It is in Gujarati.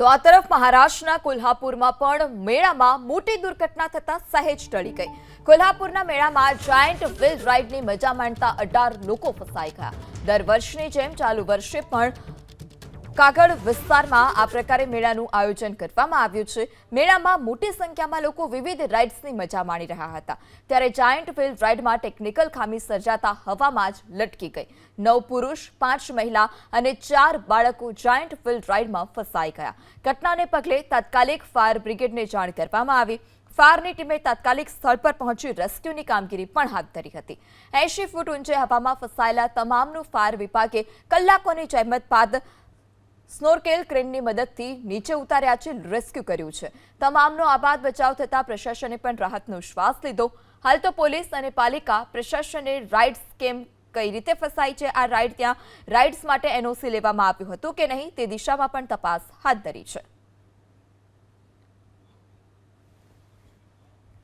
તો આ તરફ મહારાષ્ટ્રના કોલ્હાપુરમાં પણ મેળામાં મોટી દુર્ઘટના થતા સહેજ ટળી ગઈ. કોલ્હાપુરના મેળામાં જાયન્ટ વ્હીલ રાઇડની મજા માણતા અઢાર લોકો ફસાઈ ગયા. દર વર્ષની જેમ ચાલુ વર્ષે પણ કાગળ વિસ્તારમાં આ પ્રકારે મેળાનું આયોજન કરવામાં આવ્યું છે. મેળામાં મોટી સંખ્યામાં લોકો વિવિધ રાઇડ્સની મજા માણી રહ્યા હતા. ત્યારે જાયન્ટ વ્હીલ રાઇડમાં ટેકનિકલ ખામી સર્જાતા હવામાં જ લટકી ગઈ. નવ પુરુષ, પાંચ મહિલા અને ચાર બાળકો જાયન્ટ વ્હીલ રાઇડમાં ફસાઈ ગયા. ઘટનાને પગલે તાત્કાલિક ફાયર બ્રિગેડને જાણ કરવામાં આવી. ફાયરની ટીમે તાત્કાલિક સ્થળ પર પહોંચી રેસ્ક્યુની કામગીરી પણ હાથ ધરી હતી. એંશી ફૂટ ઊંચે હવામાં ફસાયેલા તમામનું ફાયર વિભાગે કલાકોની જહેમત બાદ સ્નોરકેલ ક્રેનની મદદથી નીચે ઉતાર્યા છે, રેસ્ક્યુ કર્યું છે. તમામનો આબાદ બચાવ થતાં પ્રશાસને પણ રાહતનો શ્વાસ લીધો. હાલ તો પોલીસ અને પાલિકા પ્રશાસને રાઇડ્સ કેમ કઈ રીતે ફસાઈ છે? આ રાઇડ ત્યાં રાઇડ્સ માટે એનઓસી લેવામાં આવ્યું હતું કે નહીં તે દિશામાં પણ તપાસ હાથ ધરી છે.